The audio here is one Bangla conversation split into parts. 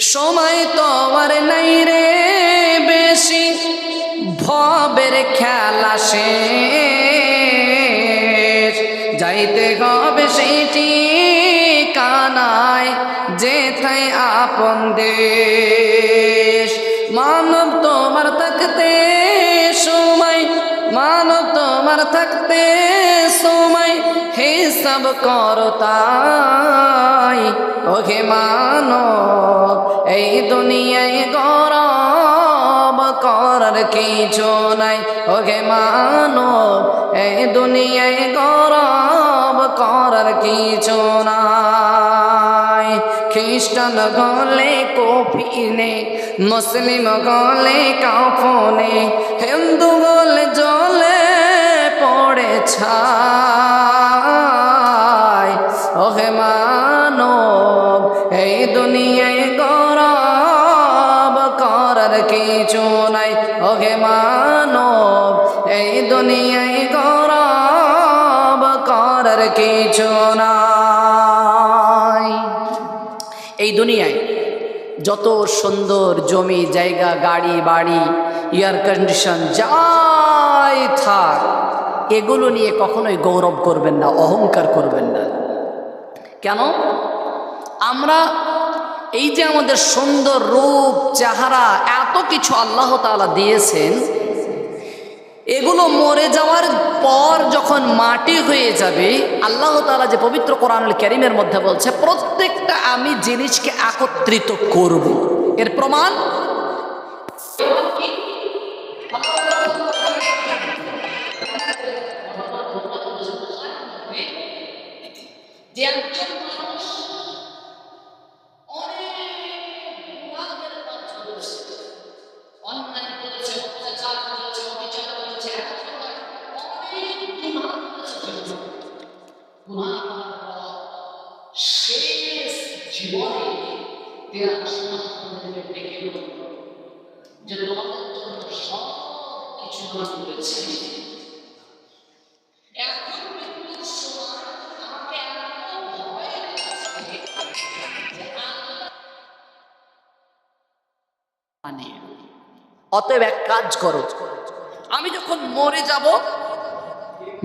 সময় তো আর নাই রে বেশি, ভবের খেলা শেষ। যাইতে হবে সেটি কানায় যেথায় আপন দেশ। মানব তোমার থাকতে সময়, মানব তোমার থাকতে হিসাব করো তাই। ওকে মানব, এই দুনিয়ায় গরব করার কিছু নাই। ওকে মানব, এই দুনিয়ায় গরব করার কিছু নাই। খ্রিস্টান গলে কফিনে, মুসলিম গলে কাফনে, হিন্দু গলে জলে পড়ে ছাই। ওহে মানব, এই দুনিয়ায় গরব করার কিছু নাই। ওহে মানব, এই দুনিয়ায় গরব করার কিছু নাই। এই দুনিয়ায় যত সুন্দর জমি, জায়গা, গাড়ি, বাড়ি এয়ার কন্ডিশন যাই থাক, এগুলো নিয়ে কখনোই গৌরব করবেন না, অহংকার করবেন না। কেন? আমরা এই যে আমাদের সুন্দর রূপ, চেহারা, এত কিছু আল্লাহ তাআলা দিয়েছেন, এগুলো মরে যাওয়ার পর যখন মাটি হয়ে যাবে, আল্লাহ তাআলা যে পবিত্র কোরআনুল ক্যারিমের মধ্যে বলছে, প্রত্যেকটা আমি জিনিসকে একত্রিত করব। এর প্রমাণ? অতএব এক কাজ করো। আমি যখন মরে যাব,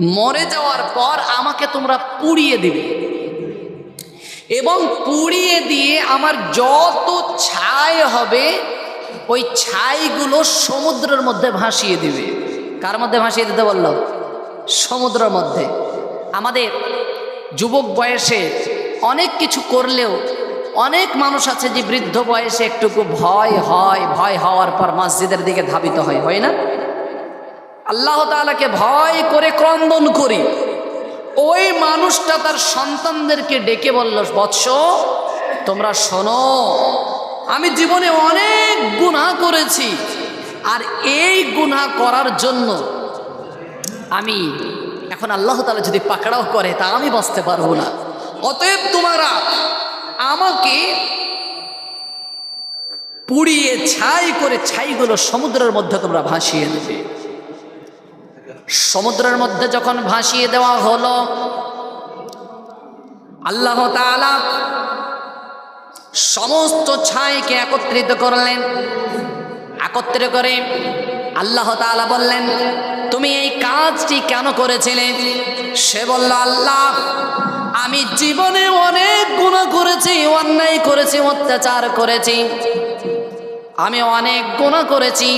মরে যাওয়ার পর আমাকে তোমরা পুড়িয়ে দিবে। এবং পুড়িয়ে দিয়ে আমার যত ছাই হবে, ওই ছাইগুলো সমুদ্রের মধ্যে ভাসিয়ে দিবে। কার মধ্যে ভাসিয়ে দিতে বলল? সমুদ্রের মধ্যে। আমাদের যুবক বয়সে অনেক কিছু করলেও অনেক মানুষ আছে যে বৃদ্ধ বয়সে একটুকু ভয় হয়, ভয় হওয়ার পর মসজিদের দিকে ধাবিত হয় হয় না? আল্লাহ তাআলাকে ভয় করে ক্রন্দন করি। ওই মানুষটা তার সন্তানদেরকে ডেকে বলল, বৎস, তোমরা শোনো, আমি জীবনে অনেক গুনাহ করেছি, আর এই গুনাহ করার জন্য আমি, এখন আল্লাহ তালা যদি পাকড়াও করে, তা আমি বাঁচতে পারব না। অতএব তোমরা আমাকে পুড়িয়ে ছাই করে ছাইগুলো সমুদ্রের মধ্যে তোমরা ভাসিয়ে দেবে। সমুদ্রের মধ্যে যখন ভাসিয়ে দেওয়া হলো, আল্লাহ তাআলা সমস্ত ছাইকে একত্রিত করলেন। একত্রিত করে আল্লাহ তাআলা বললেন, তুমি এই কাজটি কেন করেছিলে? সে বলল, আল্লাহ আমি জীবনে অনেক গুণা করেছি, অন্যায় করেছি, অত্যাচার করেছি। আমি অনেক গুণা করেছি।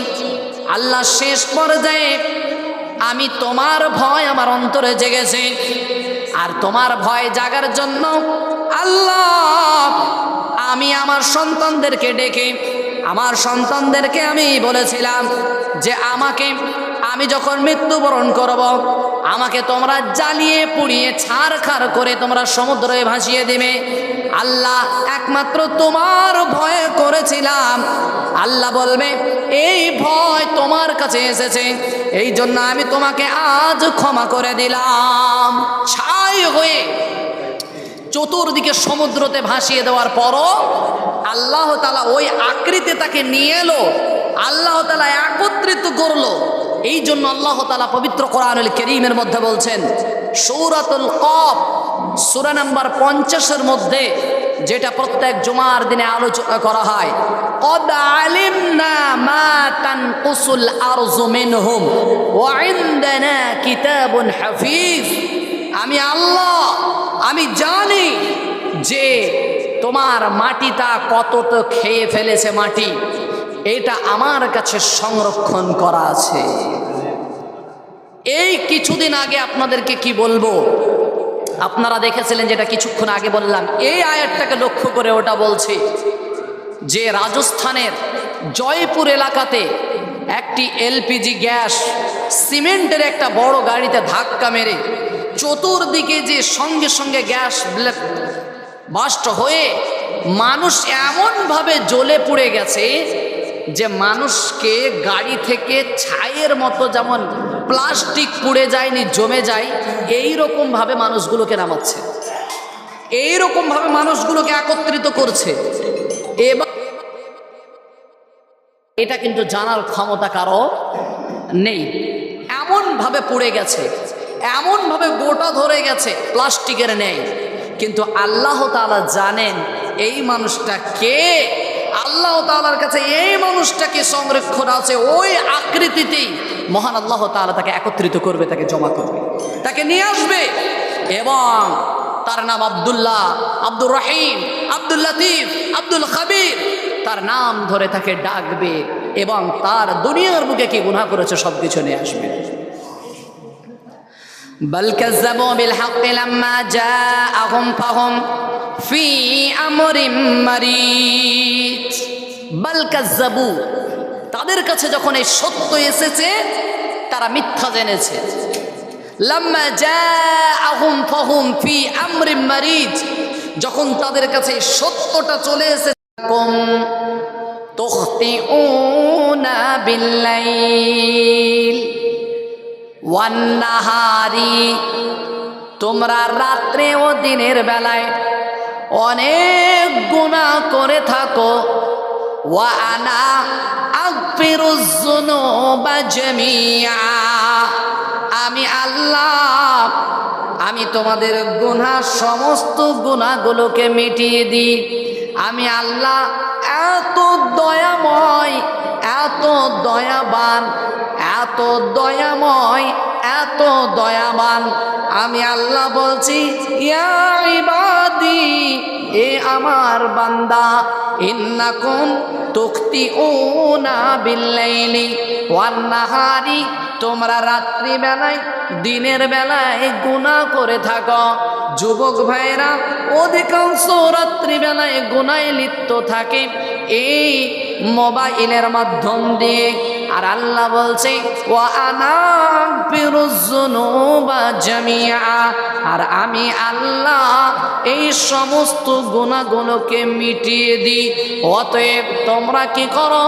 আল্লাহ শেষ পর্যায়ে আমি তোমার ভয় আমার অন্তরে জেগেছে। আর তোমার ভয় জাগার জন্য আল্লাহ আমি আমার সন্তানদেরকে ডেকে, আমার সন্তানদেরকে আমি বলেছিলাম যে আমাকে আমি যখন মৃত্যুবরণ করব, আমাকে তোমরা জ্বালিয়ে, পুড়িয়ে ছাড় খার করে তোমরা সমুদ্রে ভাসিয়ে দেবে। আল্লাহ একমাত্র তোমার ভয়ে করেছিলাম। আল্লাহ বলবে, এই ভয় তোমার কাছে এসেছে। এই জন্য আমি তোমাকে আজ ক্ষমা করে দিলাম। ছাই হয়ে চতুর্দিকে সমুদ্রতে ভাসিয়ে দেওয়ার পরও আল্লাহ তালা ওই আকৃতি তাকে নিয়ে এলো। আল্লাহ তালা একত্রিত করল। এই জন্য আল্লাহ তালা পবিত্র কোরআনুল করিমের মধ্যে বলছেন সৌরাতুল কফ সুরা নাম্বার পঞ্চাশের মধ্যে যেটা প্রত্যেক জুমার দিনে আলোচনা করা হয় قد علمنا ما تنقص الأرض منهم وعندنا كتاب حفيظ আমি আল্লাহ আমি জানি যে তোমার মাটিটা কতটা খেয়ে ফেলেছে মাটি এটা আমার কাছে সংরক্ষণ করা আছে। এই কিছুদিন আগে আপনাদেরকে কি বলব? আপনারা দেখেছিলেন যেটা কিছুক্ষণ আগে বললাম। এই আয়াতটাকে লক্ষ্য করে ওটা বলছি যে রাজস্থানের জয়পুর এলাকাতে একটি এলপিজি গ্যাস সিমেন্টের একটা বড় গাড়িতে ধাক্কা মেরে চতুর্দিকে যে সঙ্গে সঙ্গে গ্যাস বাস্ট হয়ে মানুষ এমনভাবে জ্বলে পুড়ে গেছে যে মানুষকে গাড়ি থেকে ছাইয়ের মতো যেমন প্লাস্টিক পুড়ে যায়নি, জমে যায় এই রকমভাবে মানুষগুলোকে নামাচ্ছে। এই রকমভাবে মানুষগুলোকে একত্রিত করছে। এবার এটা কিন্তু জানার ক্ষমতা কারও নেই। এমনভাবে পুড়ে গেছে, এমনভাবে গোটা ধরে গেছে, প্লাস্টিকের নেই। কিন্তু আল্লাহ তাআলা জানেন, এই মানুষটা কে? আল্লাহ তাআলার কাছে এই মানুষটাকে সংরক্ষণ আছে ওই আকৃতিতেই মহান আল্লাহ তাআলা তাকে একত্রিত করবে তাকে জমা করবে তাকে নিয়ে আসবে এবং তার নাম আব্দুল্লাহ আব্দুর রহিম আব্দুল লতিফ আব্দুল খাবির তার নাম ধরে তাকে ডাকবে এবং তার দুনিয়ার বুকে কি গুনাহ করেছে সব কিছু নিয়ে আসবে بل كذبوا بالحق لما جاءهم فهم في أمر مريض بل كذبوا তাদের কাছে যখন এই সত্য এসেছে তারা মিথ্যা জেনেছে লাম্মা জাআহুম ফাহুম ফি আমরিম মারিজ যখন তাদের কাছে এই সত্যটা চলে এসেছে কম তুখতিউনা বিল্লাইল ওয়ান্নাহারি তোমরা রাত্রে ও দিনের বেলায় অনেক গুণা করে থাকো। ওয়া আমি আল্লাহ, আমি তোমাদের গুনাহ সমস্ত গুনাহগুলোকে মিটিয়ে দিই। আমি আল্লাহ, এত দয়াময়, এত দয়াবান, এত দয়াময়, এত দয়াবান। আমি আল্লাহ বলছি, ইয়া এ আমার বান্দা, ইন্নাকুম তুক্তি উনা বিল্লাইলি ওয়ান নাহারি, তোমরা রাত্রি বেলায় দিনের বেলায় গুনাহ করে থাকো। যুবক ভাইরা অধিকাংশ রাত্রিবেলায় গুনায় লিপ্ত থাকে। এই মোবাইলের মাধ্যম দিয়ে আর আল্লাহ বলছে ও আনা জামিয়া আর আমি আল্লাহ এই সমস্ত গুণাগুলোকে মিটিয়ে দিই। অতএব তোমরা কি করো?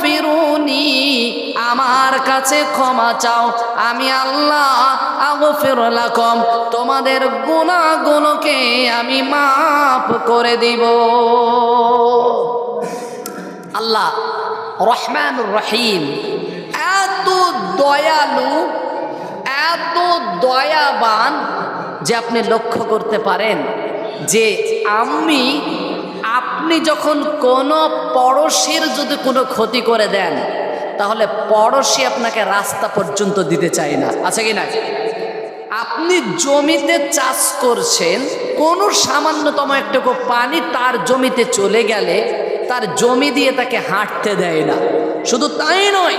ফিরুনি আমার কাছে ক্ষমা চাও। আমি আল্লাহ আগফির লাকুম, তোমাদের গুণাগুলোকে আমি মাফ করে দিব। আল্লাহ রহমান রহিম। এত দয়ালু, এত দয়াবান যে আপনি লক্ষ্য করতে পারেন যে আমি, আপনি যখন কোনো পড়শির যদি কোনো ক্ষতি করে দেন, তাহলে পড়শি আপনাকে রাস্তা পর্যন্ত দিতে চায় না। আছে কি না? আপনি জমিতে চাষ করছেন, কোনো সামান্যতম একটুকু পানি তার জমিতে চলে গেলে তার জমি দিয়ে তাকে হাঁটতে দেয় না। শুধু তাই নয়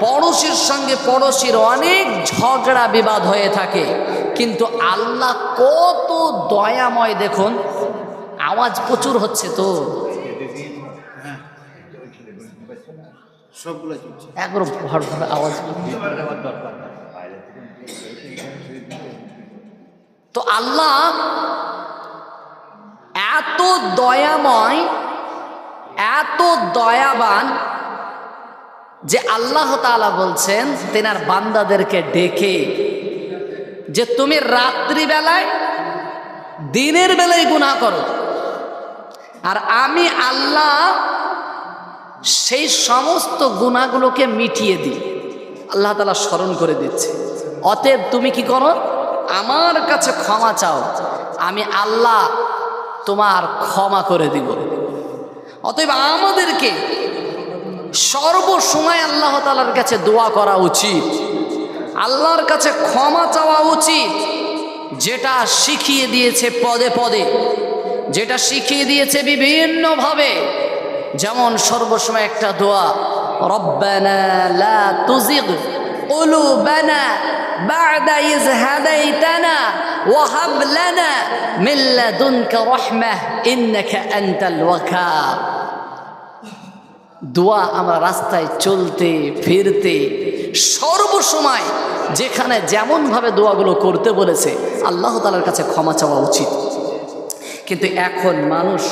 পড়োশির সঙ্গে পড়োশির অনেক ঝগড়া বিবাদ হয়ে থাকে। কিন্তু আল্লাহ কত দয়াময় দেখুন আওয়াজ প্রচুর হচ্ছে তো। একবার ভর ভর আওয়াজ। তো আল্লাহ এত দয়াময় এত দয়াবান যে আল্লাহ তাআলা বলছেন, তেনার বান্দাদেরকে ডেকে যে তুমি রাত্রিবেলায়, দিনের বেলায় গুনাহ করো। আর আমি আল্লাহ সেই সমস্ত গুণাগুলোকে মিটিয়ে দিই। আল্লাহ তালা স্মরণ করে দিচ্ছে। অতএব তুমি কি করো? আমার কাছে ক্ষমা চাও। আমি আল্লাহ তোমার ক্ষমা করে দিব। অতএব আমাদেরকে সর্বসময় আল্লাহ তালার কাছে দোয়া করা উচিত আল্লাহর কাছে ক্ষমা চাওয়া উচিত যেটা শিখিয়ে দিয়েছে পদে পদে যেটা শিখিয়ে দিয়েছে বিভিন্নভাবে যেমন সর্বসময় একটা দোয়া রব্বানা লা তুজিগ قلوبنا بعد إذ هديتنا وهب لنا من لدنك رحمة إنك أنت الوكاب দোয়া আমরা রাস্তায় চলতে, ফিরতে, সর্বসময় যেখানে যেমনভাবে দোয়াগুলো করতে বলেছে, আল্লাহ তালার কাছে ক্ষমা চাওয়া উচিত। কিন্তু এখন মানুষ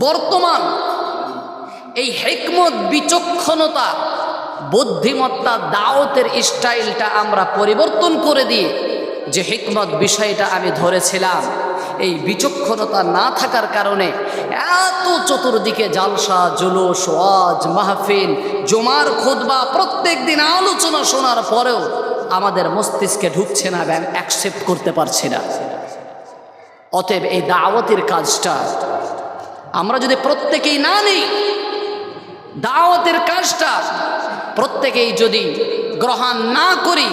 বর্তমান এই হেকমত, বিচক্ষণতা, বুদ্ধিমত্তা দাওতের স্টাইলটা আমরা পরিবর্তন করে দিয়ে যে হিকমত বিষয়টা আমি ধরেছিলাম, এই বিচক্ষণতা না থাকার কারণে এত চতুর্দিকে জালসা, জুলুস, ওয়াজ, মাহফিল, জমার খুদবা প্রত্যেক দিন আলোচনা শোনার পরেও আমাদের মস্তিষ্কে ঢুকছে না ব্যাং অ্যাকসেপ্ট করতে পারছি না। অতএব এই দাওয়াতের কাজটা আমরা যদি প্রত্যেকেই না নিই, দাওয়াতের কাজটা প্রত্যেকেই যদি গ্রহণ না করি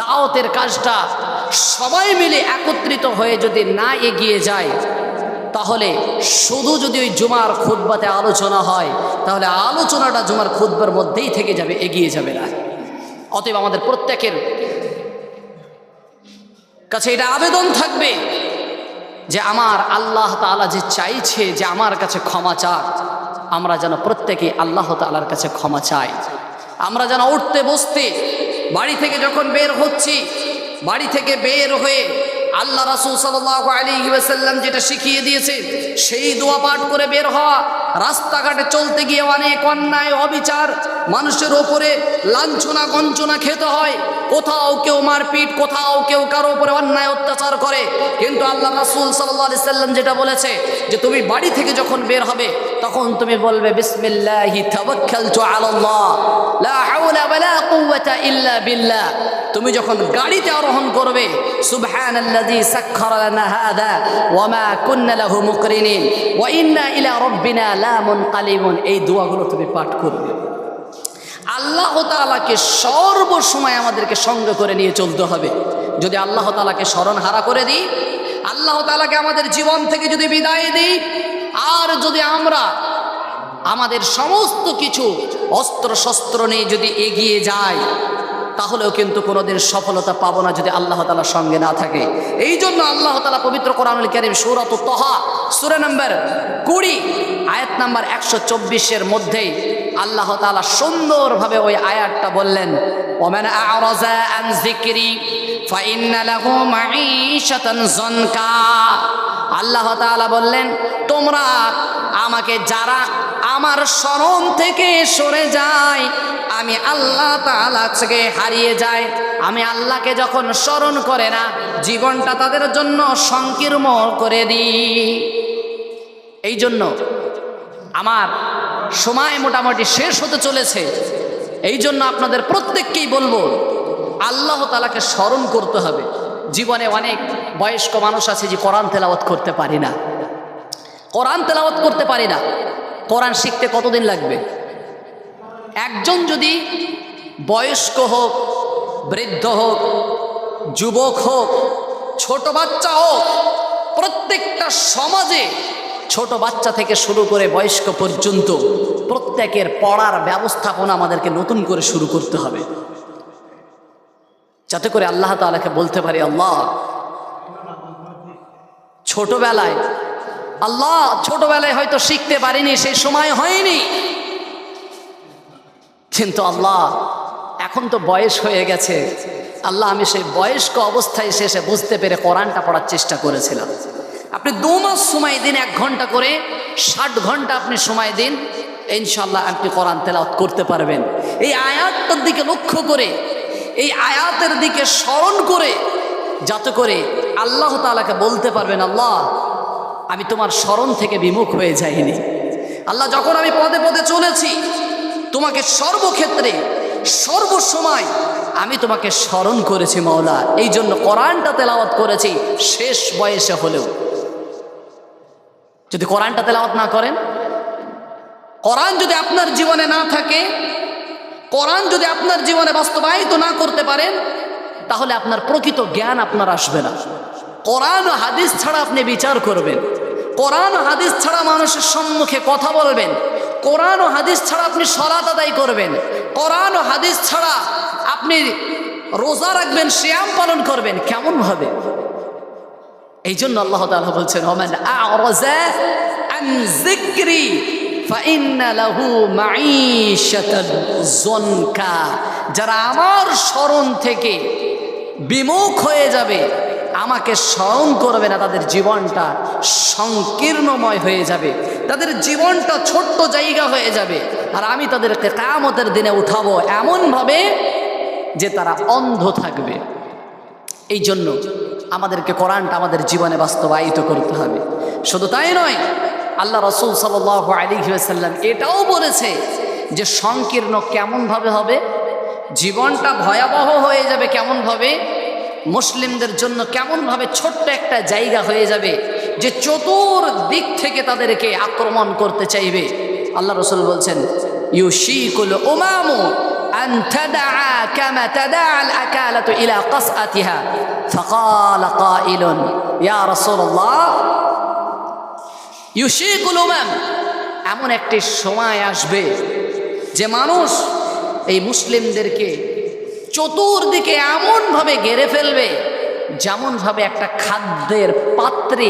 দাওয়াতের কাজটা সবাই মিলে একত্রিত হয়ে যদি না এগিয়ে যায়, তাহলে শুধু যদি ওই জুমার খুদ্বাতে আলোচনা হয়, তাহলে আলোচনাটা জুমার খুদ্বার মধ্যেই থেকে যাবে, এগিয়ে যাবে না। অতএব আমাদের প্রত্যেকের কাছে এটা আবেদন থাকবে যে আমার আল্লাহ তাআলা যে চাইছে যে আমার কাছে ক্ষমা চাক, আমরা যেন প্রত্যেকে আল্লাহ তাআলার কাছে ক্ষমা চাই। আমরা যেন উঠতে বসতে বাড়ি থেকে যখন বের হচ্ছি, বাড়ি থেকে বের হয়ে আল্লাহ রাসুল সাল্লাহ আলী ওয়াসাল্লাম যেটা শিখিয়ে দিয়েছে, সেই দোয়া পাঠ করে বের হওয়া রাস্তাঘাটে চলতে গিয়ে অনেক অন্যায়, অবিচার, মানুষের ওপরে লাঞ্ছনা গঞ্চনা খেতে হয়। কোথাও কেউ মারপিট, কোথাও কেউ কারও উপরে অন্যায় অত্যাচার করে। কিন্তু আল্লাহ রাসুল সাল্লাহ সাল্লাম যেটা বলেছে যে, তুমি বাড়ি থেকে যখন বের হবে তখন তুমি বলবে, বিসমিল্লাহি, তাওয়াক্কালতু আলাল্লাহ, লা হাওলা ওয়ালা কুওয়াতা ইল্লা বিল্লাহ। তুমি যখন গাড়িতে আরোহণ করবে, সুবহানাল্লাযী সাখখারা লানা হাদা ওয়া মা কুন্না লাহু মুকরিনিন। ওয়া ইন্না ইলা রাব্বিনা লা মুনকালিবুন। এই দোয়াগুলো তুমি পাঠ করবে। আল্লাহ তাআলাকে সর্বসময় আমাদেরকে সঙ্গে করে নিয়ে চলতে হবে। যদি আল্লাহ তাআলাকে স্মরণ হারা করে দিই, আল্লাহ তাআলাকে আমাদের জীবন থেকে যদি বিদায় দিই আর যদি আমরা আমাদের সমস্ত কিছু অস্ত্র শস্ত্র নিয়ে যদি এগিয়ে যায় তাহলেও কিন্তু কোনোদিন সফলতা পাবো না যদি আল্লাহ তালার সঙ্গে না থাকে। এই জন্য আল্লাহ তালা পবিত্র কোরআনুল করিম সুরত তহা সুরে নম্বর কুড়ি, আয়াত নাম্বার একশো চব্বিশের মধ্যেই আল্লাহ তালা সুন্দরভাবে ওই আয়াতটা বললেন, ওমেন জনকা আল্লাহ তাআলা বললেন, তোমরা আমাকে যারা আমার স্মরণ থেকে সরে যায়, আমি আল্লাহ তাআলা থেকে হারিয়ে যায় আমি আল্লাহকে যখন স্মরণ করে না, জীবনটা তাদের জন্য সংকীর্ণ করে দিই। এই জন্য আমার সময় মোটামুটি শেষ হতে চলেছে। এই জন্য আপনাদের প্রত্যেককেই বলব, আল্লাহ তালাকে স্মরণ করতে হবে। জীবনে অনেক বয়স্ক মানুষ আছে যে কোরআন তেলাওয়াত করতে পারি না। কোরআন তেলাওয়াত করতে পারি না। কোরআন শিখতে কতদিন লাগবে? একজন যদি বয়স্ক হোক, বৃদ্ধ হোক, যুবক হোক, ছোট বাচ্চা হোক, প্রত্যেকটা সমাজে ছোট বাচ্চা থেকে শুরু করে বয়স্ক পর্যন্ত প্রত্যেকের পড়ার ব্যবস্থাপনা আমাদেরকে নতুন করে শুরু করতে হবে। যাতে করে আল্লাহ তালাকে বলতে পারি, আল্লাহ ছোটবেলায়। আল্লাহ ছোটবেলায় হয়তো শিখতে পারিনি সেই সময় হয়নি। কিন্তু আল্লাহ এখন তো বয়স হয়ে গেছে। আল্লাহ আমি সেই বয়স্ক অবস্থায় শেষে বুঝতে পেরে কোরআনটা পড়ার চেষ্টা করেছিলাম। আপনি দু মাস সময় দিন, এক ঘণ্টা করে, ষাট ঘণ্টা আপনি সময় দিন ইনশাল্লাহ আপনি কোরআন তেলাওয়াত করতে পারবেন। এই আয়াতটার দিকে লক্ষ্য করে, এই আয়াতের দিকে স্মরণ করে যাতে করে আল্লাহ তালাকে বলতে পারবেন, আল্লাহ, আমি তোমার স্মরণ থেকে বিমুখ হয়ে যাইনি। আল্লাহ, যখন আমি পদে পদে চলেছি, তোমাকে সর্বক্ষেত্রে, সর্বসময় আমি তোমাকে স্মরণ করেছি মাওলা। এই জন্য কোরআনটা তেলাওয়াত করেছি শেষ বয়সে হলেও। যদি কোরআনটা তেলাওয়াত না করেন, কোরআন যদি আপনার জীবনে না থাকে, কোরআন যদি আপনার জীবনে বাস্তবায়িত না করতে পারেন তাহলে আপনার প্রকৃত জ্ঞান আপনার আসবে না। কোরআন হাদিস ছাড়া আপনি বিচার করবেন। কোরআন হাদিস ছাড়া মানুষের সম্মুখে কথা বলবেন। কোরআন ও হাদিস ছাড়া আপনি সলাত আদায় করবেন। কোরআন ও হাদিস ছাড়া আপনি রোজা রাখবেন শ্যাম পালন করবেন, কেমন ভাবে এই জন্য আল্লাহ তাআলা বলছেন, ওমান যারা আমার স্মরণ থেকে বিমুখ হয়ে যাবে। আমাকে স্মরণ করবে না, তাদের জীবনটা সংকীর্ণময় হয়ে যাবে। তাদের জীবনটা ছোট্ট জায়গা হয়ে যাবে। আর আমি তাদেরকে কামতের দিনে উঠাবো এমনভাবে যে তারা অন্ধ থাকবে। এই জন্য আমাদেরকে কোরআনটা আমাদের জীবনে বাস্তবায়িত করতে হবে। শুধু তাই নয়, আল্লাহ রসুল সাল আলী সাল্লাম এটাও বলেছে যে সংকীর্ণ কেমনভাবে হবে? জীবনটা ভয়াবহ হয়ে যাবে কেমনভাবে মুসলিমদের জন্য কেমনভাবে ছোট্ট একটা জায়গা হয়ে যাবে যে চতুর দিক থেকে তাদেরকে আক্রমণ করতে চাইবে আল্লাহ রসুল বলছেন ইউশিকুল ওমামু أن تدعى كما تدعى الأكالة إلى قصأتها فقال قائل يا رسول الله ইউশিকুল উমাম এমন একটি সময় আসবে যে মানুষ এই মুসলিমদেরকে চতুর্দিকে এমনভাবে গেড়ে ফেলবে, যেমনভাবে একটা খাদ্যের পাত্রে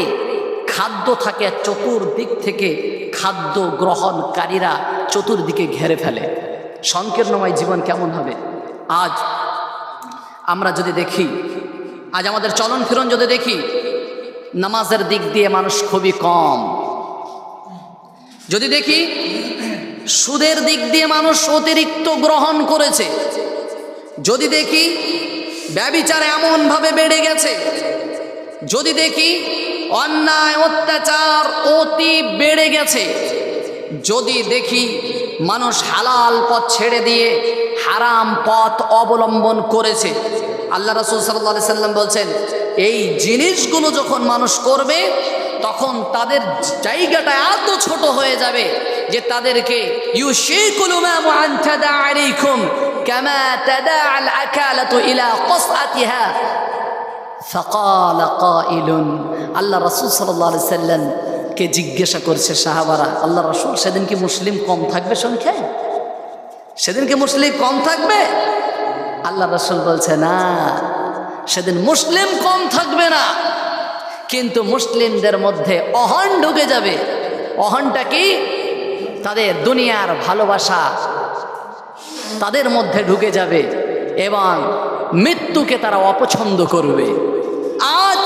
খাদ্য থাকে, চতুর্দিক থেকে খাদ্য গ্রহণকারীরা চতুর্দিকে ঘেরে ফেলে। সংকীর্ণময় জীবন কেমন হবে? আজ আমরা যদি দেখি, আজ আমাদের চলন ফিরন যদি দেখি, নামাজের দিক দিয়ে মানুষ খুবই কম। যদি দেখি সুদের দিক দিয়ে মানুষ অতিরিক্ত গ্রহণ করেছে। যদি দেখি ব্যবিচার এমনভাবে বেড়ে গেছে, যদি দেখি অন্যায়, অত্যাচার অতি বেড়ে গেছে, যদি দেখি মানুষ হালাল পথ ছেড়ে দিয়ে হারাম পথ অবলম্বন করেছে, আল্লাহ রসুল সাল্লাহ সাল্লাম বলছেন, এই জিনিসগুলো যখন মানুষ করবে তখন তাদের জায়গাটা এত ছোট হয়ে যাবে যে তাদেরকে ইউ শেকুলুমা মুআন্তাদা আলাইকুম কামা তাদা আল আকালাতু ইলা কসআতিহা। ফাকাল কাইলুন। আল্লাহ রাসূল সাল্লাল্লাহু আলাইহি সাল্লাম কে জিজ্ঞাসা করছে, সাহাবারা, আল্লাহ রসুল সেদিন কি মুসলিম কম থাকবে সংখ্যায়? সেদিন কি মুসলিম কম থাকবে? আল্লাহ রসুল বলছে, না, সেদিন মুসলিম কম থাকবে না। কিন্তু মুসলিমদের মধ্যে অহন ঢুকে যাবে। অহনটা কি? তাদের দুনিয়ার ভালোবাসা তাদের মধ্যে ঢুকে যাবে এবং মৃত্যুকে তারা অপছন্দ করবে। আজ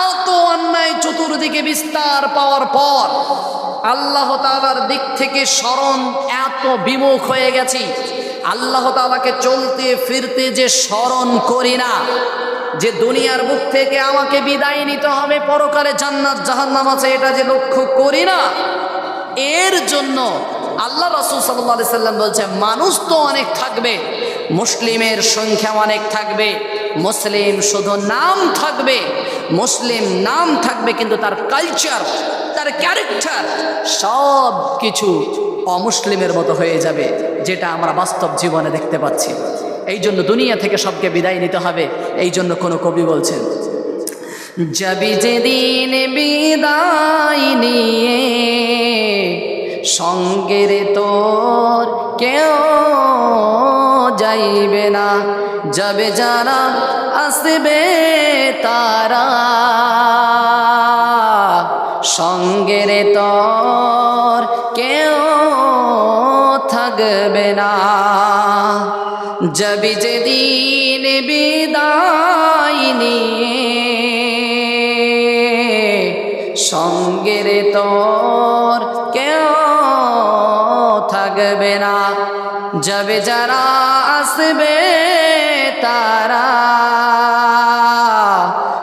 এত অন্যায় চতুর্দিকে বিস্তার পাওয়ার পর আল্লাহ তালার দিক থেকে স্মরণ এত বিমুখ হয়ে গেছি। আল্লাহ তালাকে চলতে ফিরতে যে স্মরণ করি না যে দুনিয়ার বুক থেকে আমাকে বিদায় নিতে হবে, পরকালে জান্নাত, জাহান্নাম আছে, এটা যে লক্ষ্য করি না, এর জন্য আল্লাহ রসুল সাল্লাহ সাল্লাম বলছে মানুষ তো অনেক থাকবে, মুসলিমের সংখ্যা অনেক থাকবে, মুসলিম শুধু নাম থাকবে, মুসলিম নাম থাকবে, কিন্তু তার কালচার তার ক্যারেক্টার সব কিছু অমুসলিমের মতো হয়ে যাবে, যেটা আমরা বাস্তব জীবনে দেখতে পাচ্ছি। এই জন্য দুনিয়া থেকে সবকে বিদায় নিতে হবে। এই জন্য কোনো কবি বলছেন, যাবি যেদিন বিদায় নিয়ে সঙ্গের তোর কেউ যাইবে না। যাবে যারা আসবে তারা সঙ্গের তোর কেউ থাকবে না। যাবি যেদিন বিদায় নিয়ে। সঙ্গের তোর কেউ থাকবে না। যাবে যারা আসবে তারা।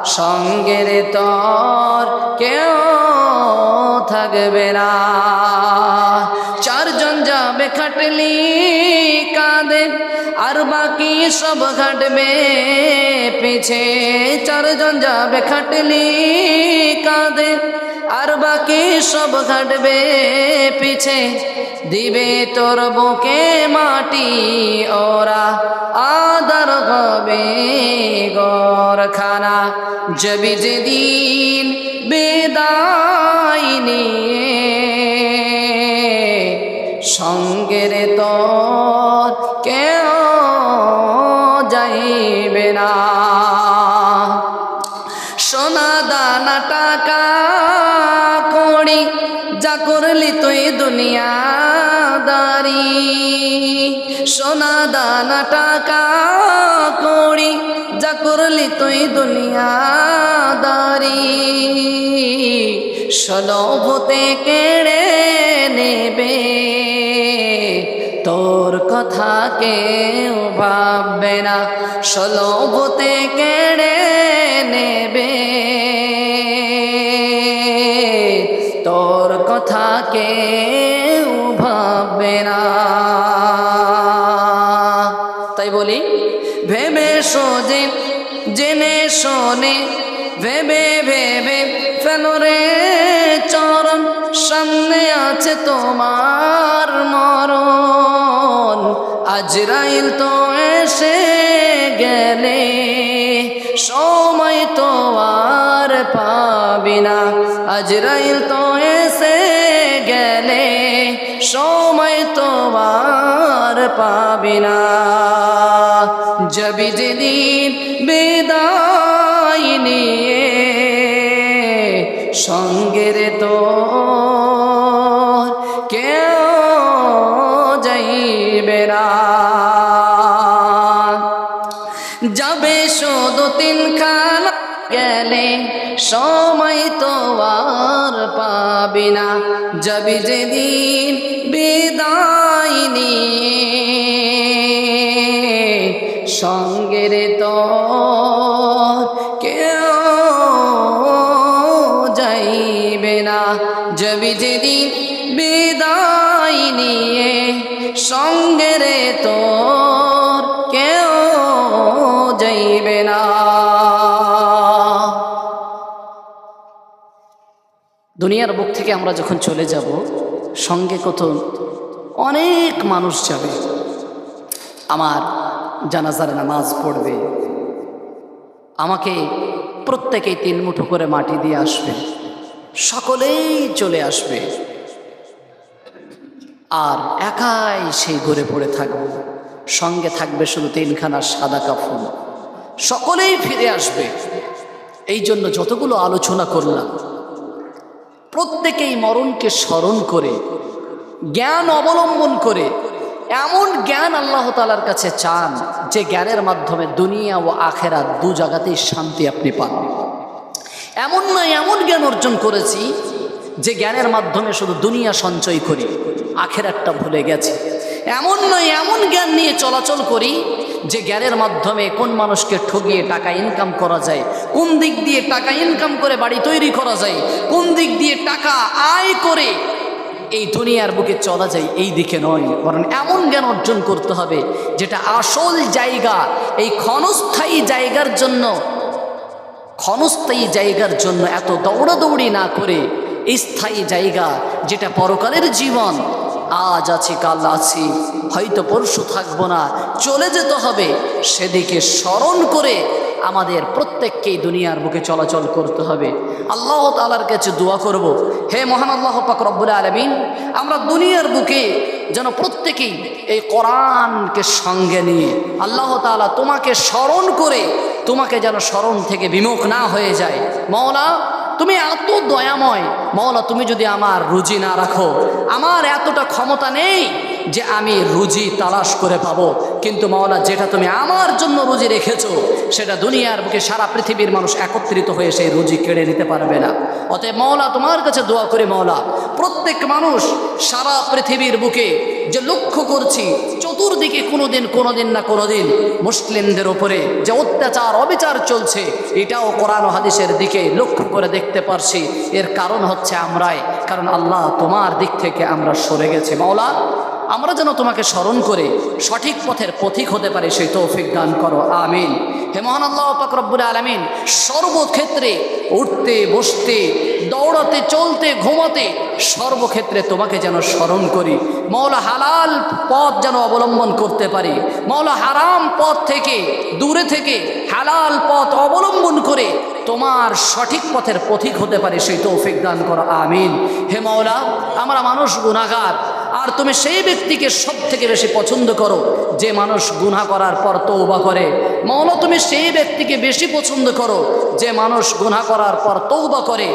সঙ্গের তোর কেউ থাকবে না। চারজন যাবে খাটলি কাঁদে আর বাকি সব ঘাটবে পিছে। চারজন যাবে খাটলি কাঁদে আর বাকি সব ঘাটবে পিছে। দিবে তোর বুকে মাটি, ওরা আদর হবে গরখানা জবি যেদিন বেদায় সঙ্গের তোর কেউ দুনিয়াদারি, সোনা দানা টাকা করি যা করলি তুই দুনিয়াদারি। সলভতে কেড়ে নেবে, তোর কথা কেউ ভাববে না। সলভতে কেড়ে নেবে, তোর কথা কেউ না। তাই বলি, ভেবে সোজে, জেনে শোনে, ভেবে ভেবে ফেলরে চরণ, সামনে আছে তোমার মরণ। আজরাইল তো পাবি না আজরাইল তো এসে গেলে, সময় তোমার পাবি না। জবি যেদিন বিদায় নিয়ে, সঙ্গের তো পাবি না। যাবি যেদিন বিদায় নিয়ে। সঙ্গের তো কেউ যাইবে না। যাবি যেদিন বিদায় নিয়ে সঙ্গের তোর কেউ যাইবে না। দুনিয়ার বুক থেকে আমরা যখন চলে যাব, সঙ্গে কত অনেক মানুষ যাবে। আমার জানাজার নামাজ পড়বে। আমাকে প্রত্যেকেই তিন মুঠো করে মাটি দিয়ে আসবে। সকলেই চলে আসবে। আর একাই সেই ঘুরে পড়ে থাকবে। সঙ্গে থাকবে শুধু তিনখানা সাদা কাফন। সকলেই ফিরে আসবে। এই জন্য যতগুলো আলোচনা করলাম প্রত্যেকেই মরণকে স্মরণ করে, জ্ঞান অবলম্বন করে। এমন জ্ঞান আল্লাহ তালার কাছে চান, যে জ্ঞানের মাধ্যমে দুনিয়া ও আখেরা দু জায়গাতেই শান্তি আপনি পান। এমন নয়, এমন জ্ঞান অর্জন করেছি, যে জ্ঞানের মাধ্যমে শুধু দুনিয়া সঞ্চয় করি আখের একটা ভুলে গেছি। এমন নয়, এমন জ্ঞান নিয়ে চলাচল করি যে জ্ঞানের মাধ্যমে কোন মানুষকে ঠগিয়ে টাকা ইনকাম করা যায়, কোন দিক দিয়ে টাকা ইনকাম করে বাড়ি তৈরি করা যায়, কোন দিক দিয়ে টাকা আয় করে এই দুনিয়ার বুকে চলা যায় এই দিকে নয়। বরং এমন জ্ঞান অর্জন করতে হবে যেটা আসল জায়গা, এই ক্ষণস্থায়ী জায়গার জন্য, ক্ষণস্থায়ী জায়গার জন্য এত দৌড়াদৌড়ি না করে স্থায়ী জায়গা যেটা পরকালের জীবন আজ আছি, কাল আছি। হয়তো পরশু থাকব না। চলে যেতে হবে। সেদিকে স্মরণ করে আমাদের প্রত্যেককেই দুনিয়ার বুকে চলাচল করতে হবে। আল্লাহ তালার কাছে দোয়া করব। হে মহান আল্লাহ পাক রব্বুল আলমিন, আমরা দুনিয়ার বুকে যেন প্রত্যেকেই এই কোরআনকে সঙ্গে নিয়ে আল্লাহ তালা তোমাকে স্মরণ করে, তোমাকে যেন স্মরণ থেকে বিমুখ না হয়ে যায়। মৌলা তুমি এত দয়াময়। মৌলা তুমি যদি আমার রুজি না রাখো আমার এতটা ক্ষমতা নেই। যে আমি রুজি তালাশ করে পাবো। কিন্তু মাওলা, যেটা তুমি আমার জন্য রুজি রেখেছো, সেটা দুনিয়ার বুকে সারা পৃথিবীর মানুষ একত্রিত হয়ে সেই রুজি কেড়ে নিতে পারবে না। অতএব মৌলা তোমার কাছে দোয়া করে মৌলা প্রত্যেক মানুষ সারা পৃথিবীর বুকে যে লক্ষ্য করছি, চতুর্দিকে কোনোদিন কোনোদিন না কোনোদিন মুসলিমদের ওপরে যে অত্যাচার, অবিচার চলছে, এটাও কোরআন হাদিসের দিকে লক্ষ্য করে দেখতে পারছি। এর কারণ হচ্ছে আমরাই, কারণ আল্লাহ তোমার দিক থেকে আমরা সরে গেছি। মাওলা আমরা যেন তোমাকে স্মরণ করে সঠিক পথের পথিক হতে পারি, সেই তৌফিক দান করো, আমিন। হে মহান আল্লাহ, পাক রব্বুল আলমিন, সর্বক্ষেত্রে উঠতে, বসতে, দৌড়াতে, চলতে, ঘুমাতে সর্বক্ষেত্রে তোমাকে যেন স্মরণ করি। মৌলা হালাল পথ যেন অবলম্বন করতে পারি। মৌলা হারাম পথ থেকে দূরে থেকে হালাল পথ অবলম্বন করে তোমার সঠিক পথের পথিক হতে পারে, সেই তৌফিক দান করো, আমিন। হে মৌলা আমরা মানুষ গুণাগার আর তুমি সেই ব্যক্তিকে সব থেকে বেশি পছন্দ করো, যে মানুষ গুনাহ করার পর তৌবা করে। মৌলা তুমি সেই ব্যক্তিকে বেশি পছন্দ করো, যে মানুষ গুনাহ করার পর তৌবা করে।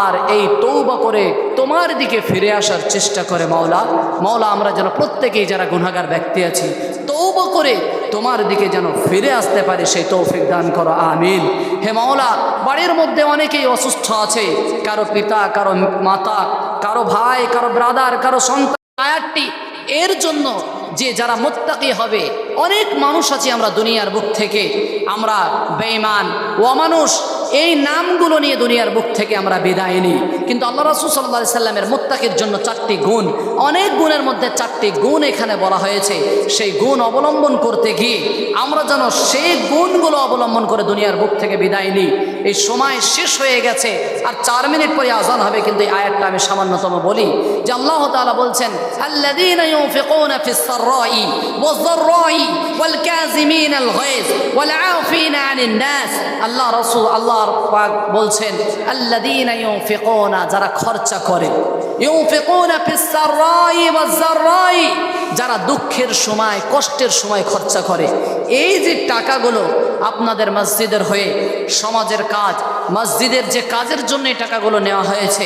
আর এই তৌবা করে তোমার দিকে ফিরে আসার চেষ্টা করে মাওলা। মাওলা, আমরা যেন প্রত্যেকেই যারা গুনাগার ব্যক্তি আছি তৌবা করে তোমার দিকে যেন ফিরে আসতে পারে, সেই তৌফিক দান করো, আমিন। হে মাওলা, বাড়ির মধ্যে অনেকেই অসুস্থ আছে, কারও পিতা, কারও মাতা, কারও ভাই, কারও ব্রাদার কারও সন্তান। আয়াতটি, এর জন্য যে যারা মোত্তাকি হবে, অনেক মানুষ আছে আমরা দুনিয়ার বুক থেকে, আমরা বেঈমান, অমানুষ, এই নামগুলো নিয়ে দুনিয়ার বুক থেকে আমরা বিদায় নিই। কিন্তু আল্লাহ রাসুল সাল্লাহ সাল্লামের মোত্তাকির জন্য চারটি গুণ, অনেক গুণের মধ্যে চারটি গুণ এখানে বলা হয়েছে। সেই গুণ অবলম্বন করতে গিয়ে আমরা যেন সেই গুণগুলো অবলম্বন করে দুনিয়ার বুক থেকে বিদায় নিই। এই সময় শেষ হয়ে গেছে, আর চার মিনিট পরে আজান হবে, কিন্তু এই আয়াতটা আমি সামান্যতম বলি যে আল্লাহ তাআলা বলছেন আল্লাহ রাসূল আল্লাহর পাক বলছেন ইউনফিকুনা, যারা খরচা করে, ইউনফিকুনা ফিস সাররাই ওয়াজ যাররাই যারা দুঃখের সময়, কষ্টের সময় খরচা করে, এই যে টাকাগুলো আপনাদের মসজিদের হয়ে, সমাজের কাজ, মসজিদের যে কাজের জন্য এই টাকাগুলো নেওয়া হয়েছে,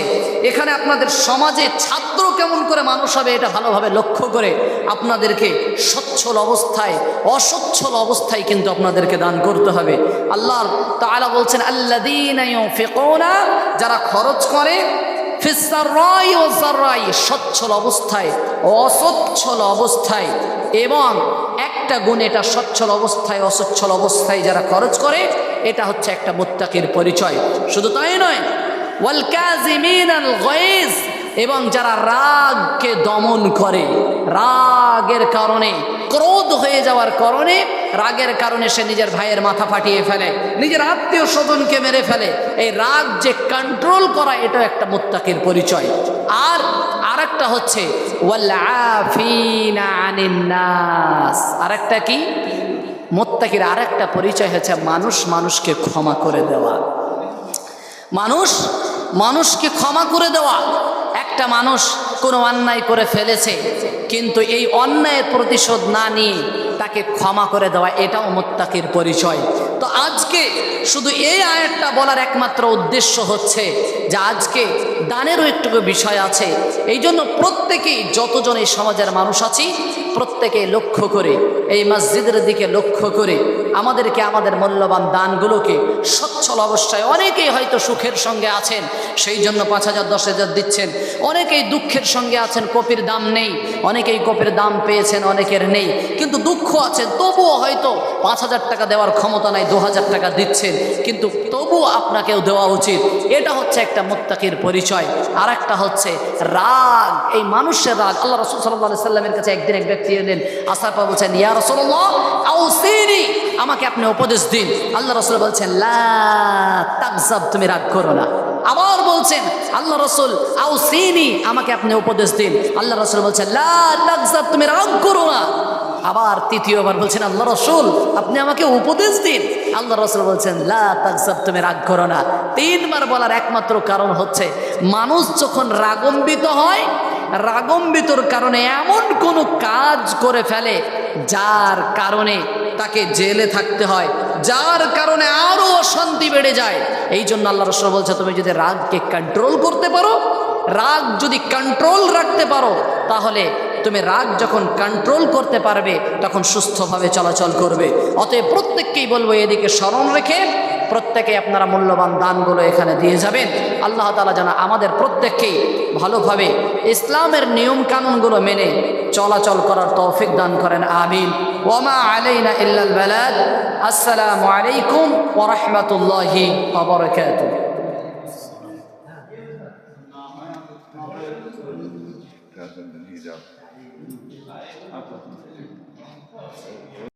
এখানে আপনাদের সমাজে ছাত্র কেমন করে মানুষ হবে এটা ভালোভাবে লক্ষ্য করে আপনাদেরকে সচ্ছল অবস্থায়, অসচ্ছল অবস্থায় কিন্তু আপনাদেরকে দান করতে হবে। আল্লাহ তাআলা বলছেন, আল্লাযীনা ইউনফিকুনা যারা খরচ করে সচ্ছল অবস্থায় অসচ্ছল অবস্থায় এবং একটা গুণ এটা সচ্ছল অবস্থায়, অসচ্ছল অবস্থায় যারা খরচ করে, এটা হচ্ছে একটা মোত্তাকের পরিচয়। শুধু তাই নয় এবং যারা রাগকে দমন করে রাগের কারণে, ক্রোধ হয়ে যাওয়ার কারণে, রাগের কারণে সে নিজের ভাইয়ের মাথা ফাটিয়ে ফেলে, নিজের আত্মীয় স্বজনকে মেরে ফেলে। এই রাগ যে কন্ট্রোল করা এটা একটা মুত্তাকির পরিচয়। আর আরেকটা হচ্ছে আর একটা কি? মোত্তাকির আরেকটা পরিচয় হচ্ছে, মানুষ মানুষকে ক্ষমা করে দেওয়া। মানুষ মানুষকে ক্ষমা করে দেওয়া। একটা মানুষ কোনো অন্যায় করে ফেলেছে কিন্তু এই অন্যায়ের প্রতিশোধ না নিয়ে তাকে ক্ষমা করে দেওয়া, এটাও মোত্তাকির পরিচয়। তো আজকে শুধু এই আয়াতটা বলার একমাত্র উদ্দেশ্য হচ্ছে যে আজকে দানেরও একটুকু বিষয় আছে। এই জন্য প্রত্যেকেই, যতজন এই সমাজের মানুষ আছি প্রত্যেকে লক্ষ্য করে, এই মসজিদের দিকে লক্ষ্য করে, আমাদেরকে আমাদের মূল্যবান দানগুলোকে সচ্ছল অবস্থায় অনেকেই হয়তো সুখের সঙ্গে আছেন, সেই জন্য পাঁচ হাজার, দশ হাজার দিচ্ছেন। অনেকেই দুঃখের সঙ্গে আছেন, কপির দাম নেই, অনেকেই কপির দাম পেয়েছেন, অনেকের নেই। কিন্তু দুঃখ আছে তবুও হয়তো পাঁচ হাজার টাকা দেওয়ার ক্ষমতা নাই দু হাজার টাকা দিচ্ছেন, কিন্তু তবুও আপনাকেও দেওয়া উচিত। এটা হচ্ছে একটা মোত্তাকির পরিচয়। আর একটা হচ্ছে রাগ। এই মানুষের রাগ, আল্লাহ রসুল সাল্লাহ সাল্লামের কাছে একদিন এক ব্যক্তি এলেন, আসার পর বলছেন, ইয়া রসল্লাহ আমাকে আপনি উপদেশ দিন। আল্লাহ রসুল বলছেন, লা তাকজাব, তুমি রাগ করো না। আবার বলছেন, আল্লাহ রসুল আমাকে আপনি উপদেশ দিন। আল্লাহ রসুল বলছেন, লা তাকজাব, তুমি রাগ করো না। আবার তৃতীয়বার বলছেন, আল্লাহ রসুল, আপনি আমাকে উপদেশ দিন। আল্লাহ রসুল বলছেন, লা তুমি রাগ করো না। তিনবার বলার একমাত্র কারণ হচ্ছে, মানুষ যখন রাগম্বিত হয়, রাগম্বিতর কারণে এমন কোনো কাজ করে ফেলে, যার কারণে তাকে জেলে থাকতে হয়, যার কারণে আরও অশান্তি বেড়ে যায়। এই জন্য আল্লাহ রসুল বলছে, তুমি যদি রাগকে কন্ট্রোল করতে পারো, রাগ যদি কন্ট্রোল রাখতে পারো, তাহলে তুমি রাগ যখন কন্ট্রোল করতে পারবে, তখন সুস্থভাবে চলাচল করবে। অতএব প্রত্যেককেই বলব, এদিকে স্মরণ রেখে প্রত্যেকে আপনারা মূল্যবান দানগুলো এখানে দিয়ে যাবেন। আল্লাহ তালা যেন আমাদের প্রত্যেককেই ভালোভাবে ইসলামের নিয়ম কানুনগুলো মেনে চলাচল করার তৌফিক দান করেন, আমিন। ওমা আলাইনা ইল্লাল বালাদ। আসসালামু আলাইকুম ওরহমতুল্লাহি